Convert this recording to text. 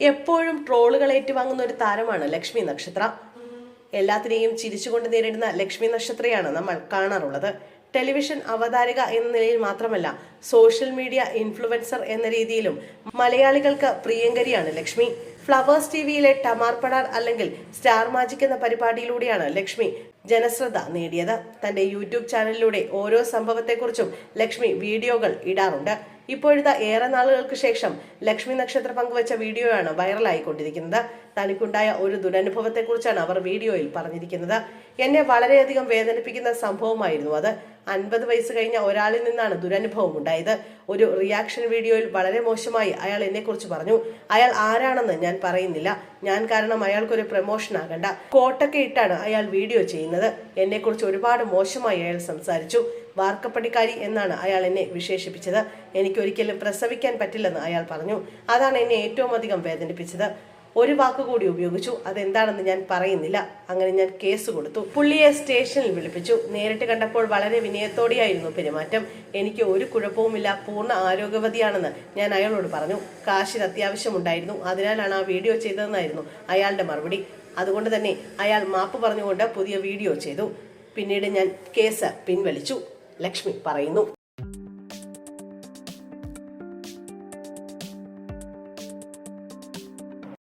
എപ്പോഴും ട്രോളുകൾ ഏറ്റുവാങ്ങുന്ന ഒരു താരമാണ് ലക്ഷ്മി നക്ഷത്ര. എല്ലാത്തിനെയും ചിരിച്ചുകൊണ്ട് നേരിടുന്ന ലക്ഷ്മി നക്ഷത്രയാണ് നമ്മൾ കാണാറുള്ളത്. ടെലിവിഷൻ അവതാരക എന്ന നിലയിൽ മാത്രമല്ല സോഷ്യൽ മീഡിയ ഇൻഫ്ലുവൻസർ എന്ന രീതിയിലും മലയാളികൾക്ക് പ്രിയങ്കരിയാണ് ലക്ഷ്മി. ഫ്ലവേഴ്സ് ടി വിയിലെ ടമാർപ്പടാർ അല്ലെങ്കിൽ സ്റ്റാർ മാജിക് എന്ന പരിപാടിയിലൂടെയാണ് ലക്ഷ്മി ജനശ്രദ്ധ നേടിയത്. തന്റെ യൂട്യൂബ് ചാനലിലൂടെ ഓരോ സംഭവത്തെക്കുറിച്ചും ലക്ഷ്മി വീഡിയോകൾ ഇടാറുണ്ട്. ഇപ്പോഴത്തെ ഏറെ നാളുകൾക്ക് ശേഷം ലക്ഷ്മി നക്ഷത്ര പങ്കുവച്ച വീഡിയോയാണ് വൈറലായിക്കൊണ്ടിരിക്കുന്നത്. തനിക്കുണ്ടായ ഒരു ദുരനുഭവത്തെക്കുറിച്ചാണ് അവർ വീഡിയോയിൽ പറഞ്ഞിരിക്കുന്നത്. എന്നെ വളരെയധികം വേദനിപ്പിക്കുന്ന സംഭവമായിരുന്നു അത്. അൻപത് വയസ്സ് കഴിഞ്ഞ ഒരാളിൽ നിന്നാണ് ദുരനുഭവം ഉണ്ടായത്. ഒരു റിയാക്ഷൻ വീഡിയോയിൽ വളരെ മോശമായി അയാൾ എന്നെക്കുറിച്ച് പറഞ്ഞു. അയാൾ ആരാണെന്ന് ഞാൻ പറയുന്നില്ല. ഞാൻ കാരണം അയാൾക്കൊരു പ്രമോഷൻ ആകണ്ട. കോട്ടൊക്കെ ഇട്ടാണ് അയാൾ വീഡിയോ ചെയ്യുന്നത്. എന്നെക്കുറിച്ച് ഒരുപാട് മോശമായി അയാൾ സംസാരിച്ചു. വാർക്കപ്പടിക്കാരി എന്നാണ് അയാൾ എന്നെ വിശേഷിപ്പിച്ചത്. എനിക്ക് ഒരിക്കലും പ്രസവിക്കാൻ പറ്റില്ലെന്ന് അയാൾ പറഞ്ഞു. അതാണ് എന്നെ ഏറ്റവും അധികം വേദനിപ്പിച്ചത്. ഒരു വാക്ക് കൂടി ഉപയോഗിച്ചു. അതെന്താണെന്ന് ഞാൻ പറയുന്നില്ല. അങ്ങനെ ഞാൻ കേസ് കൊടുത്തു. പുള്ളിയെ സ്റ്റേഷനിൽ വിളിപ്പിച്ചു. നേരിട്ട് കണ്ടപ്പോൾ വളരെ വിനയത്തോടെയായിരുന്നു പെരുമാറ്റം. എനിക്ക് ഒരു കുഴപ്പവുമില്ല. പൂർണ ആരോഗ്യവതിയാണെന്ന് ഞാൻ അയാളോട് പറഞ്ഞു. കാശിന് അത്യാവശ്യമുണ്ടായിരുന്നു. അതിനാലാണ് ആ വീഡിയോ ചെയ്തതെന്നായിരുന്നു അയാളുടെ മറുപടി. അതുകൊണ്ട് തന്നെ അയാൾ മാപ്പ് പറഞ്ഞുകൊണ്ട് പുതിയ വീഡിയോ ചെയ്തു. പിന്നീട് ഞാൻ കേസ് പിൻവലിച്ചു. ലക്ഷ്മി പറയുന്നു.